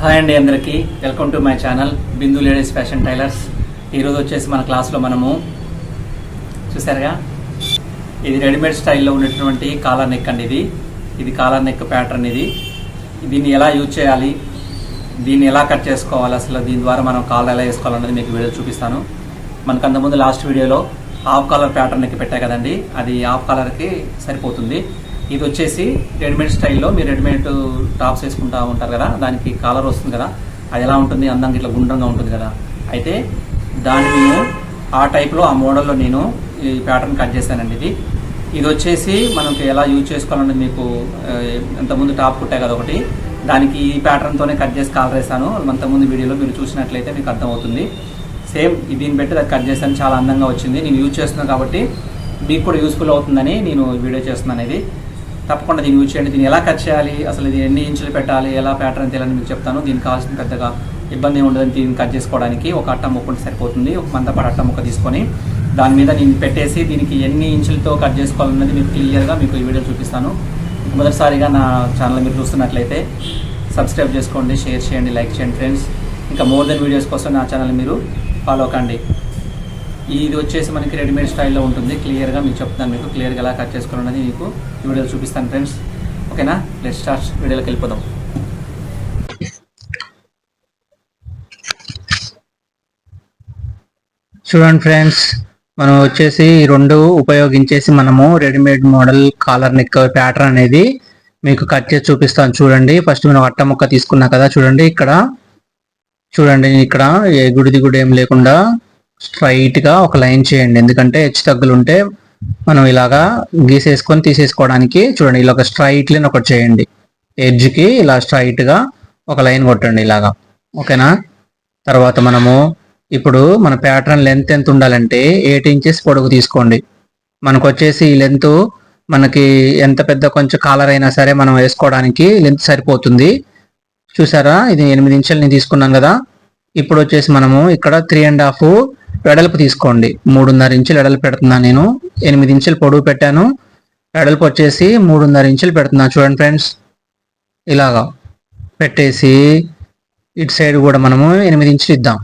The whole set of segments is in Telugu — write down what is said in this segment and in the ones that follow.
హాయ్ అండి అందరికీ. Welcome to my channel Bindu ladies fashion tailors ఈరోజు వచ్చేసి మన క్లాస్లో మనము చూసారుగా? ఇది రెడీమేడ్ స్టైల్లో ఉన్నటువంటి కాలర్ నెక్ అండి ఇది. ఇది కాలర్ నెక్ ప్యాటర్న్ ఇది. దీన్ని ఎలా యూజ్ చేయాలి? దీన్ని ఎలా కట్ చేసుకోవాలి? అసలు దీని ద్వారా మనం కాలర్ ఎలా వేసుకోవాలన్నది మీకు వీడియో చూపిస్తాను. మనకు అంతకుముందు లాస్ట్ వీడియోలో హాఫ్ కాలర్ ప్యాటర్న్ నెక్ పెట్టా కదండి. అది హాఫ్ కాలర్కి సరిపోతుంది. ఇది వచ్చేసి రెడీమేడ్ స్టైల్లో మీరు రెడీమేడ్ టాప్స్ వేసుకుంటా ఉంటారు కదా దానికి కాలర్ వస్తుంది కదా అది ఎలా ఉంటుంది అందంగా ఇట్లా గుండ్రంగా ఉంటుంది కదా. అయితే దాన్ని నేను ఆ టైప్లో ఆ మోడల్లో నేను ఈ ప్యాటర్న్ కట్ చేశానండి ఇది. ఇది వచ్చేసి మనకి ఎలా యూజ్ చేసుకోవాలనేది మీకు ఇంతకుముందు టాప్ కుట్టాయి కదా ఒకటి. దానికి ఈ ప్యాటర్న్తోనే కట్ చేసి కాలర్ వేసాను అంతకుముందు వీడియోలో మీరు చూసినట్లయితే మీకు అర్థమవుతుంది. సేమ్ దీన్ని పెట్టి అది కట్ చేశాను చాలా అందంగా వచ్చింది. నేను యూజ్ చేస్తున్నాను కాబట్టి మీకు కూడా యూస్ఫుల్ అవుతుందని నేను వీడియో చేస్తున్నాను ఇది. తప్పకుండా దీన్ని యూజ్ చేయండి. దీన్ని ఎలా కట్ చేయాలి? అసలు ఇది ఎన్ని ఇంచులు పెట్టాలి? ఎలా ప్యాటర్న్ తెలియాలని మీకు చెప్తాను. దీనికి కావాల్సిన పెద్దగా ఇబ్బంది ఉండదని దీన్ని కట్ చేసుకోవడానికి ఒక అట్ట ముక్క ఉంటే సరిపోతుంది. ఒక మందపాటు అట్ట ముక్క తీసుకొని దాని మీద నేను పెట్టేసి దీనికి ఎన్ని ఇంచులతో కట్ చేసుకోవాలన్నది మీకు క్లియర్గా మీకు ఈ వీడియో చూపిస్తాను. మొదటిసారిగా నా ఛానల్ మీరు చూస్తున్నట్లయితే సబ్స్క్రైబ్ చేసుకోండి షేర్ చేయండి లైక్ చేయండి ఫ్రెండ్స్ ఇంకా మోర్ దెన్ వీడియోస్ కోసం నా ఛానల్ మీరు ఫాలో కండి. ఇది వచ్చేసి మనకి రెడీమేడ్ స్టైల్లో ఉంటుంది. క్లియర్గా మీకు చెప్తాను మీకు. క్లియర్గా ఎలా కట్ చేసుకోవాలన్నది మీకు ఈ వీడియోలో చూపిస్తాను ఫ్రెండ్స్. ఓకేనా? లెట్ స్టార్ట్ వీడియోలోకి వెళ్ళిపోదాం. చూడండి ఫ్రెండ్స్ మనం వచ్చేసి ఈ రెండు ఉపయోగించేసి మనము readymade model collar neck pattern అనేది మీకు కట్ చేసి చూపిస్తాను. చూడండి ఫస్ట్ మనం అట్ట ముక్క తీసుకున్నా కదా చూడండి ఇక్కడ. చూడండి ఇక్కడ ఏ గుడిది గుడి ఏం లేకుండా స్ట్రైట్గా ఒక లైన్ చేయండి. ఎందుకంటే హెచ్చు తగ్గులు ఉంటే మనం ఇలాగా గీసేసుకొని తీసేసుకోవడానికి చూడండి ఇలా ఒక స్ట్రైట్ లైన్ ఒకటి చేయండి. ఎడ్జ్కి ఇలా స్ట్రైట్గా ఒక లైన్ కొట్టండి ఇలాగా. ఓకేనా? తర్వాత మనము ఇప్పుడు మన ప్యాటర్న్ లెంత్ ఎంత ఉండాలంటే ఎయిట్ ఇంచెస్ పొడవు తీసుకోండి. మనకు వచ్చేసి ఈ లెంత్ మనకి ఎంత పెద్ద కొంచెం కాలర్ అయినా సరే మనం వేసుకోవడానికి లెంత్ సరిపోతుంది. చూసారా? ఇది ఎనిమిది ఇంచెలు నేను తీసుకున్నాను కదా. ఇప్పుడు వచ్చేసి మనము ఇక్కడ త్రీ అండ్ హాఫ్ వెడల్పు తీసుకోండి. మూడున్నర ఇంచులు వెడల్పు పెడుతున్నాను నేను. ఎనిమిది ఇంచులు పొడవు పెట్టాను. వెడల్పు వచ్చేసి మూడున్నర ఇంచులు పెడుతున్నాను చూడండి ఫ్రెండ్స్. ఇలాగా పెట్టేసి ఇటు సైడ్ కూడా మనము ఎనిమిది ఇంచులు ఇద్దాం.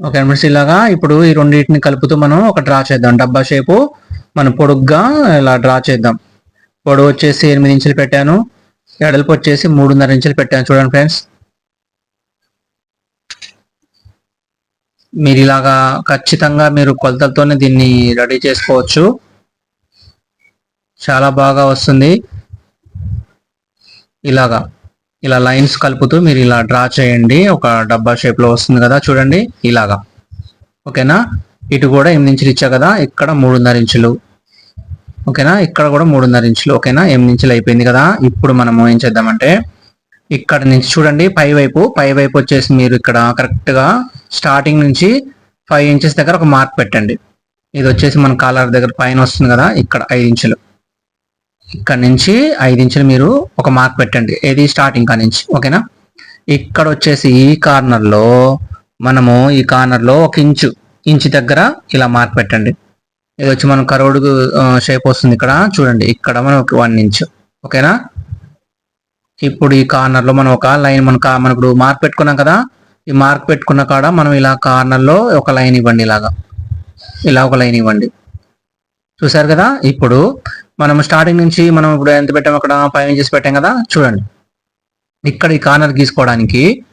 ఓకే ఫ్రెండ్స్ ఇలాగా ఇప్పుడు ఈ రెండింటిని కలుపుతూ మనం ఒక డ్రా చేద్దాం. డబ్బా షేపు మనం పొడుగ్గా ఇలా డ్రా చేద్దాం. పొడవు వచ్చేసి ఎనిమిది ఇంచులు పెట్టాను. ఎడల్పు వచ్చేసి మూడున్నర ఇంచులు పెట్టాను. చూడండి ఫ్రెండ్స్. మీరు ఇలాగా ఖచ్చితంగా మీరు కొలతలతోనే దీన్ని రెడీ చేసుకోవచ్చు. చాలా బాగా వస్తుంది. ఇలాగా ఇలా లైన్స్ కలుపుతూ మీరు ఇలా డ్రా చేయండి. ఒక డబ్బా షేప్లో వస్తుంది కదా చూడండి. ఇలాగా. ఓకేనా? ఇటు కూడా ఎనిమిది ఇంచులు ఇచ్చా కదా ఇక్కడ మూడున్నర ఇంచులు. ఓకేనా? ఇక్కడ కూడా మూడున్నర ఇంచులు ఓకేనా? ఎనిమిది ఇంచులు అయిపోయింది కదా. ఇప్పుడు మనము ఏం చేద్దామంటే ఇక్కడ నుంచి చూడండి పై వైపు. పై వైపు వచ్చేసి మీరు ఇక్కడ కరెక్ట్గా స్టార్టింగ్ నుంచి ఫైవ్ ఇంచెస్ దగ్గర ఒక మార్క్ పెట్టండి. ఇది వచ్చేసి మన కాలర్ దగ్గర పైన వస్తుంది కదా ఇక్కడ ఐదు ఇంచులు. ఇక్కడ నుంచి ఐదు ఇంచులు మీరు ఒక మార్క్ పెట్టండి. ఏది? స్టార్టింగ్ కా నుంచి. ఓకేనా? ఇక్కడ వచ్చేసి ఈ కార్నర్లో మనము ఈ కార్నర్లో ఒక ఇంచు ఇంచు దగ్గర ఇలా మార్క్ పెట్టండి. ఇది వచ్చి మనం కరోడు షేప్ వస్తుంది ఇక్కడ. చూడండి ఇక్కడ మనం ఒక వన్ ఇంచ్ ఓకేనా? ఇప్పుడు ఈ కార్నర్లో మనం ఒక లైన్ మనకు కా- మనం ఇప్పుడు మార్క్ పెట్టుకున్నాం కదా ఈ మార్క్ పెట్టుకున్న కాడ మనం ఇలా కార్నర్లో ఒక లైన్ ఇవ్వండి ఇలాగా. ఇలా ఒక లైన్ ఇవ్వండి. చూసారు కదా? ఇప్పుడు మనం స్టార్టింగ్ నుంచి మనం ఇప్పుడు ఎంత పెట్టాం అక్కడ? ఫైవ్ ఇంచెస్ పెట్టాం కదా? చూడండి. ఇక్కడ ఈ కార్నర్ గీసుకోవడానికి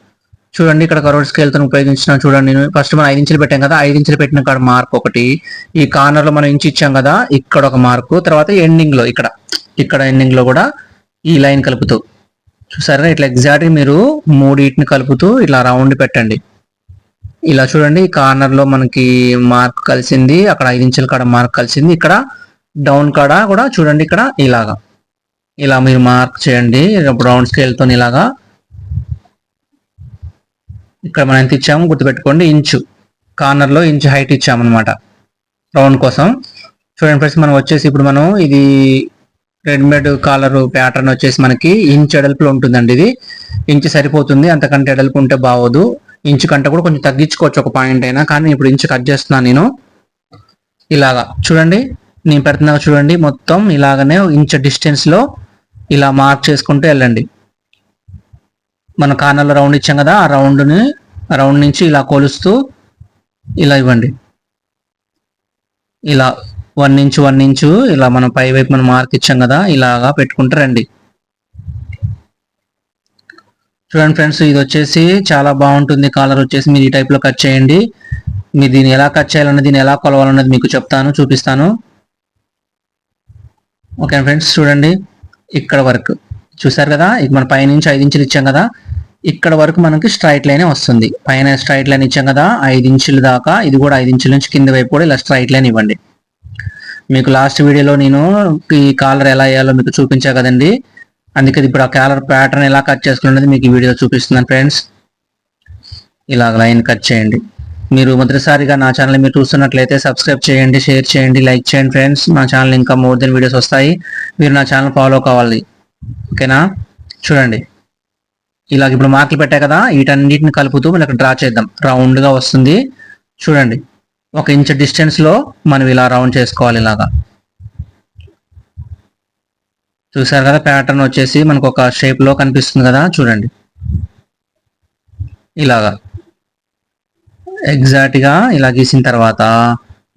చూడండి ఇక్కడ కరోడ్ స్కేల్తో ఉపయోగించిన చూడండి. నేను ఫస్ట్ మనం ఐదు ఇంచులు పెట్టాం కదా? ఐదు ఇంచులు పెట్టిన కాడ మార్క్ ఒకటి. ఈ కార్నర్లో మనం ఇంచు ఇచ్చాం కదా? ఇక్కడ ఒక మార్కు. తర్వాత ఎండింగ్లో ఇక్కడ. ఇక్కడ ఎండింగ్లో కూడా ఈ లైన్ కలుపుతూ. చూసారా ఇట్లా ఎగ్జాక్ట్ మీరు మూడింటిని కలుపుతూ ఇట్లా రౌండ్ పెట్టండి. ఇలా చూడండి కార్నర్లో కార్నర్లో మనకి మార్క్ కలిసింది అక్కడ ఐదు ఇంచుల కాడ మార్క్ కలిసింది ఇక్కడ డౌన్ కాడ కూడా చూడండి ఇక్కడ ఇలాగా. ఇలా మీరు మార్క్ చేయండి రౌండ్ స్కేల్తో ఇలాగా. ఇక్కడ మనం ఎంత ఇచ్చాము గుర్తుపెట్టుకోండి ఇంచు. కార్నర్లో ఇంచు హైట్ ఇచ్చాము అనమాట రౌండ్ కోసం. చూడండి ఫ్రెండ్స్ మనం వచ్చేసి ఇప్పుడు మనం ఇది రెడీమేడ్ కాలర్ ప్యాటర్న్ వచ్చేసి మనకి ఇంచ్ ఎడల్పులో ఉంటుందండి ఇది. ఇంచు సరిపోతుంది అంతకంటే ఎడల్పు ఉంటే బాగోదు. ఇంచు కంటే కూడా కొంచెం తగ్గించుకోవచ్చు ఒక పాయింట్ అయినా కానీ ఇప్పుడు ఇంచు కట్ చేస్తున్నాను నేను. ఇలాగా చూడండి నేను పెడుతున్నా చూడండి మొత్తం ఇలాగనే ఇంచ్ డిస్టెన్స్లో ఇలా మార్క్ చేసుకుంటూ వెళ్ళండి. మన కార్నర్లో రౌండ్ ఇచ్చాం కదా ఆ రౌండ్ని రౌండ్ నుంచి ఇలా కొలుస్తూ ఇలా ఇవ్వండి. ఇలా వన్ ఇంచు వన్ ఇంచు ఇలా మనం పై వైపు మనం మార్క్ ఇచ్చాం కదా ఇలాగా పెట్టుకుంటూ రండి. చూడండి ఫ్రెండ్స్ ఇది వచ్చేసి చాలా బాగుంటుంది. కాలర్ వచ్చేసి మీరు ఈ టైప్లో కట్ చేయండి. మీరు దీన్ని ఎలా కట్ చేయాలన్నది దీన్ని ఎలా కొలవాలన్నది మీకు చెప్తాను చూపిస్తాను. ఓకే ఫ్రెండ్స్ చూడండి. ఇక్కడ వరకు చూసారు కదా ఇది మన పైనుంచి ఐదు ఇంచులు ఇచ్చాం కదా ఇక్కడ వరకు మనకి స్ట్రైట్ లైన్ వస్తుంది. పైన స్ట్రైట్ లైన్ ఇచ్చాం కదా ఐదు ఇంచుల దాకా ఇది కూడా ఐదు ఇంచుల నుంచి కింద వైపు కూడా ఇలా స్ట్రైట్ లైన్ ఇవ్వండి. మీకు లాస్ట్ వీడియోలో నేను ఈ కాలర్ ఎలా వేయాలో మీకు చూపించా కదండి. అందుకే ఇప్పుడు ఆ కాలర్ ప్యాటర్న్ ఎలా కట్ చేసుకున్నది మీకు ఈ వీడియో చూపిస్తున్నాను ఫ్రెండ్స్ ఇలా లైన్ కట్ చేయండి. మీరు మొదటిసారిగా నా ఛానల్ మీరు చూస్తున్నట్లయితే సబ్స్క్రైబ్ చేయండి షేర్ చేయండి లైక్ చేయండి ఫ్రెండ్స్ నా ఛానల్ ఇంకా మోర్ దెన్ వీడియోస్ వస్తాయి. మీరు నా ఛానల్ ఫాలో కావాలి. ఓకేనా చూడండి. ఇలా ఇప్పుడు మార్కులు పెట్టా కదా వీటన్నిటిని కలుపుతూ మనకి డ్రా చేద్దాం. రౌండ్గా వస్తుంది. చూడండి. ఒక ఇంచ్ డిస్టెన్స్లో మనం ఇలా రౌండ్ చేసుకోవాలి ఇలాగా. చూసారు కదా ప్యాటర్న్ వచ్చేసి మనకు ఒక షేప్లో కనిపిస్తుంది కదా చూడండి. ఇలాగా. ఎగ్జాక్ట్గా ఇలా గీసిన తర్వాత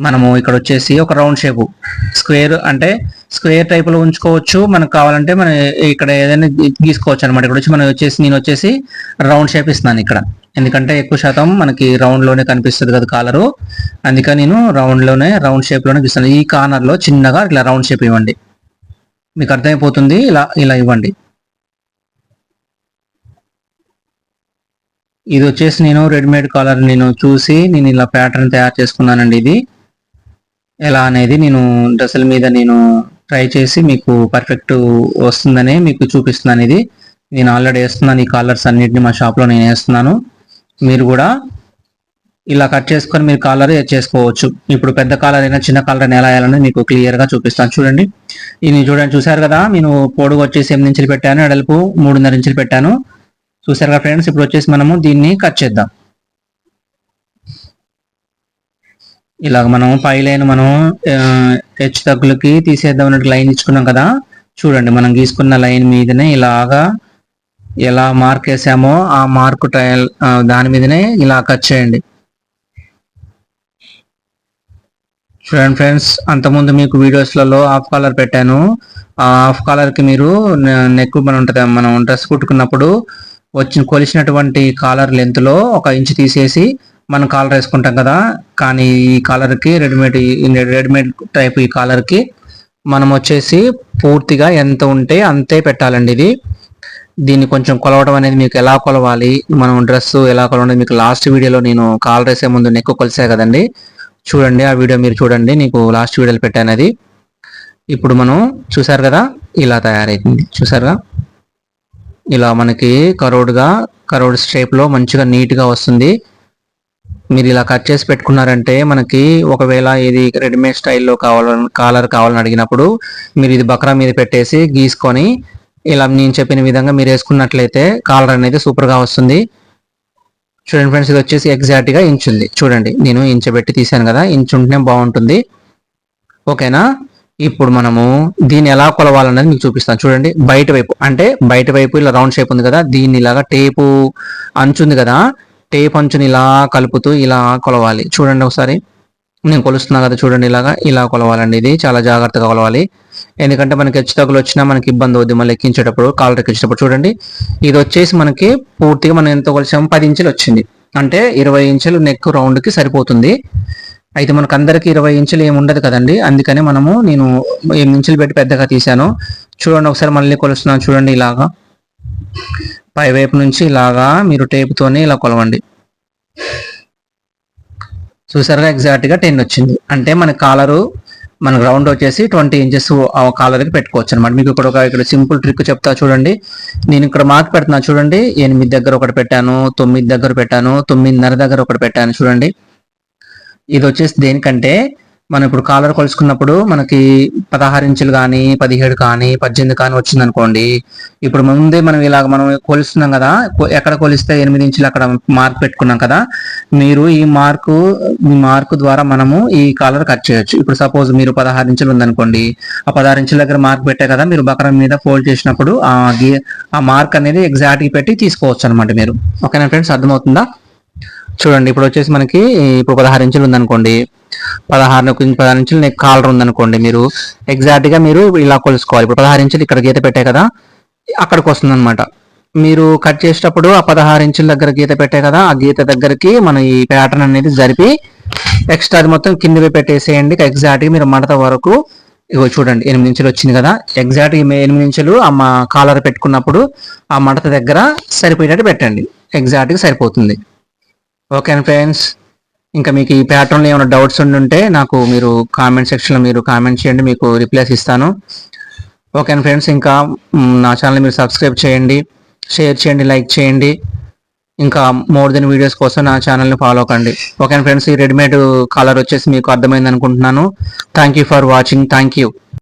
మనము ఇక్కడ వచ్చేసి ఒక రౌండ్ షేప్. స్క్వేర్ అంటే స్క్వేర్ టైప్లో ఉంచుకోవచ్చు. మనకు కావాలంటే మనం ఇక్కడ ఏదైనా గీసుకోవచ్చు అనమాట ఇక్కడ వచ్చి మనం వచ్చేసి నేను వచ్చేసి రౌండ్ షేప్ ఇస్తున్నాను ఇక్కడ. ఎందుకంటే ఎక్కువ శాతం మనకి రౌండ్లోనే కనిపిస్తుంది కదా కాలరు అందుకని నేను రౌండ్లోనే రౌండ్ షేప్లోనే ఇస్తాను ఈ కార్నర్లో చిన్నగా ఇట్లా రౌండ్ షేప్ ఇవ్వండి. మీకు అర్థమైపోతుంది? ఇలా ఇలా ఇవ్వండి. ఇది వచ్చేసి నేను రెడీమేడ్ కాలర్ నేను చూసి నేను ఇలా ప్యాటర్న్ తయారు చేసుకున్నానండి ఇది. ఎలా అనేది నేను డ్రెస్సుల మీద నేను ట్రై చేసి మీకు పర్ఫెక్ట్ వస్తుందని మీకు చూపిస్తున్నాను ఇది. నేను ఆల్రెడీ వేస్తున్నాను ఈ కాలర్స్ అన్నిటిని మా షాప్లో నేను వేస్తున్నాను. మీరు కూడా ఇలా కట్ చేసుకొని మీరు కాలర్ చేసుకోవచ్చు. ఇప్పుడు పెద్ద కాలర్ అయినా చిన్న కాలర్ అయినా ఎలా వేయాలనేది మీకు క్లియర్గా చూపిస్తాను. చూడండి. ఇది చూడండి చూసారు కదా? నేను పొడుగు వచ్చేసి ఎనిమిది ఇంచులు పెట్టాను ఎడల్పు మూడున్నర ఇంచులు పెట్టాను. చూసారు కదా ఫ్రెండ్స్ ఇప్పుడు వచ్చేసి మనము దీన్ని కట్ చేద్దాం. ఇలాగ మనం పై లైన్ మనం ఆ, హెచ్చు తగ్గులకి తీసేద్దాం అన్నట్టు లైన్ ఇచ్చుకున్నాం కదా. చూడండి మనం గీసుకున్న లైన్ మీదనే ఇలాగా ఎలా మార్క్ వేసామో ఆ మార్క్ ట్రయల్ దాని మీదనే ఇలా కట్ చేయండి. చూడండి ఫ్రెండ్స్ అంతకుముందు మీకు వీడియోస్లలో హాఫ్ కాలర్ పెట్టాను. ఆ హాఫ్ కాలర్కి మీరు నెక్ మన ఉంటుంది మనం డ్రెస్ కుట్టుకున్నప్పుడు వచ్చిన కొలిసినటువంటి కాలర్ లెంత్లో ఒక ఇంచ్ తీసేసి మనం కాలర్ వేసుకుంటాం కదా కానీ ఈ కాలర్కి రెడీమేడ్ రెడీమేడ్ టైప్ ఈ కాలర్కి మనం వచ్చేసి పూర్తిగా ఎంత ఉంటే అంతే పెట్టాలండి ఇది. దీన్ని కొంచెం కొలవడం అనేది మీకు ఎలా కొలవాలి మనం డ్రెస్ ఎలా కొలవాలి మీకు లాస్ట్ వీడియోలో నేను కాలర్ వేసే ముందు నెక్కు కొలిసా కదండి. చూడండి ఆ వీడియో మీరు చూడండి నీకు లాస్ట్ వీడియోలో పెట్టాను అది ఇప్పుడు మనం చూసారు కదా ఇలా తయారైంది. చూసారుగా? ఇలా మనకి కరోడ్గా కరోడ్ స్టేప్లో మంచిగా నీట్గా వస్తుంది. మీరు ఇలా కట్ చేసి పెట్టుకున్నారంటే మనకి ఒకవేళ ఇది రెడీమేడ్ స్టైల్లో కావాలని కాలర్ కావాలని అడిగినప్పుడు మీరు ఇది బక్రా మీద పెట్టేసి గీసుకొని ఇలా నేను చెప్పిన విధంగా మీరు వేసుకున్నట్లయితే కాలర్ అనేది సూపర్గా వస్తుంది. చూడండి ఫ్రెండ్స్ ఇది వచ్చేసి ఎగ్జాక్ట్గా ఇంచ్ ఉంది. చూడండి నేను ఇంచ్ పెట్టి తీసాను కదా ఇంచ్ ఉంటేనే బాగుంటుంది. ఓకేనా? ఇప్పుడు మనము దీన్ని ఎలా కొలవాలనేది మీకు చూపిస్తాను. చూడండి బయట వైపు అంటే బయట వైపు ఇలా రౌండ్ షేప్ ఉంది కదా దీన్ని ఇలాగా టేపు అంచుంది కదా టేప్ అంచుని ఇలా కలుపుతూ ఇలా కొలవాలి. చూడండి ఒకసారి. నేను కొలుస్తున్నా కదా చూడండి ఇలాగా. ఇలా కొలవాలండి ఇది. చాలా జాగ్రత్తగా కొలవాలి. ఎందుకంటే మనకి హెచ్చు తగ్గులు వచ్చినా మనకి ఇబ్బంది అవుద్ది మళ్ళీ ఎక్కించేటప్పుడు కాలర్ ఎక్కించేటప్పుడు చూడండి. ఇది వచ్చేసి మనకి పూర్తిగా మనం ఎంత కొలిసాము పది ఇంచులు వచ్చింది. అంటే ఇరవై ఇంచులు నెక్ రౌండ్కి సరిపోతుంది. అయితే మనకు అందరికి ఇరవై ఇంచులు ఏమి ఉండదు కదండి. అందుకని మనము నేను ఎనిమిది ఇంచులు పెట్టి పెద్దగా తీశాను. చూడండి ఒకసారి మళ్ళీ కొలుస్తున్నాను చూడండి ఇలాగా. పై వైపు నుంచి ఇలాగా మీరు టేపుతోనే ఇలా కొలవండి. చూసారుగా ఎగ్జాక్ట్గా టెన్ వచ్చింది. అంటే మన కాలరు మన గ్రౌండ్ వచ్చేసి ట్వంటీ ఇంచెస్ కాలర్కి పెట్టుకోవచ్చు అనమాట మీకు ఇక్కడ ఒక ఇక్కడ సింపుల్ ట్రిక్ చెప్తా చూడండి. నేను ఇక్కడ మార్క్ పెడుతున్నా చూడండి. ఎనిమిది దగ్గర ఒకటి పెట్టాను తొమ్మిది దగ్గర పెట్టాను తొమ్మిదిన్నర దగ్గర ఒకటి పెట్టాను చూడండి. ఇది వచ్చేసి దేనికంటే మనం ఇప్పుడు కాలర్ కొలుసుకున్నప్పుడు మనకి పదహారు ఇంచులు కానీ పదిహేడు కానీ పద్దెనిమిది కానీ వచ్చింది అనుకోండి ఇప్పుడు ముందే మనం ఇలాగ మనం కొలుస్తున్నాం కదా ఎక్కడ కొలిస్తే ఎనిమిది ఇంచులు అక్కడ మార్క్ పెట్టుకున్నాం కదా మీరు ఈ మార్కు ఈ మార్కు ద్వారా మనము ఈ కాలర్ కట్ చేయొచ్చు. ఇప్పుడు సపోజ్ మీరు పదహారు ఇంచులు ఉందనుకోండి ఆ పదహారు ఇంచుల దగ్గర మార్క్ పెట్టే కదా మీరు బకరం మీద ఫోల్డ్ చేసినప్పుడు ఆ ఆ మార్క్ అనేది ఎగ్జాక్ట్గా పెట్టి తీసుకోవచ్చు అనమాట మీరు. ఓకేనా ఫ్రెండ్స్? అర్థమవుతుందా? చూడండి ఇప్పుడు వచ్చేసి మనకి ఇప్పుడు పదహారు ఇంచులు ఉందనుకోండి. పదహారు పదహారు ఇంచులు నెక్ కాలర్ ఉందనుకోండి మీరు. ఎగ్జాక్ట్గా మీరు ఇలా కొలుసుకోవాలి. ఇప్పుడు పదహారు ఇంచులు ఇక్కడ గీత పెట్టే కదా అక్కడికి వస్తుంది అనమాట మీరు కట్ చేసేటప్పుడు ఆ పదహారు ఇంచుల దగ్గర గీత పెట్టే కదా ఆ గీత దగ్గరికి మన ఈ ప్యాటర్న్ అనేది జరిపి ఎక్స్ట్రా అది మొత్తం కింద పెట్టేసేయండి. ఎగ్జాక్ట్గా మీరు మడత వరకు ఇగో చూడండి ఎనిమిది ఇంచులు వచ్చింది కదా. ఎగ్జాక్ట్ ఎనిమిది ఇంచులు ఆ మా కాలర్ పెట్టుకున్నప్పుడు ఆ మడత దగ్గర సరిపోయేటట్టు పెట్టండి. ఎగ్జాక్ట్గా సరిపోతుంది. Okay friends. ఇంకా మీకు ఈ ప్యాటర్న్లో ఏమైనా డౌట్స్ ఉంటే నాకు మీరు కామెంట్ సెక్షన్లో మీరు కామెంట్ చేయండి మీకు రిప్లైస్ ఇస్తాను. ఓకే ఫ్రెండ్స్ ఇంకా నా ఛానల్ మీరు సబ్స్క్రైబ్ చేయండి షేర్ చేయండి లైక్ చేయండి. ఇంకా మోర్ దెన్ వీడియోస్ కోసం నా ఛానల్ని ఫాలో కండి. ఓకే ఫ్రెండ్స్ ఈ రెడీమేడ్ కలర్ వచ్చేసి మీకు అర్థమైంది అనుకుంటున్నాను thank you for watching thank you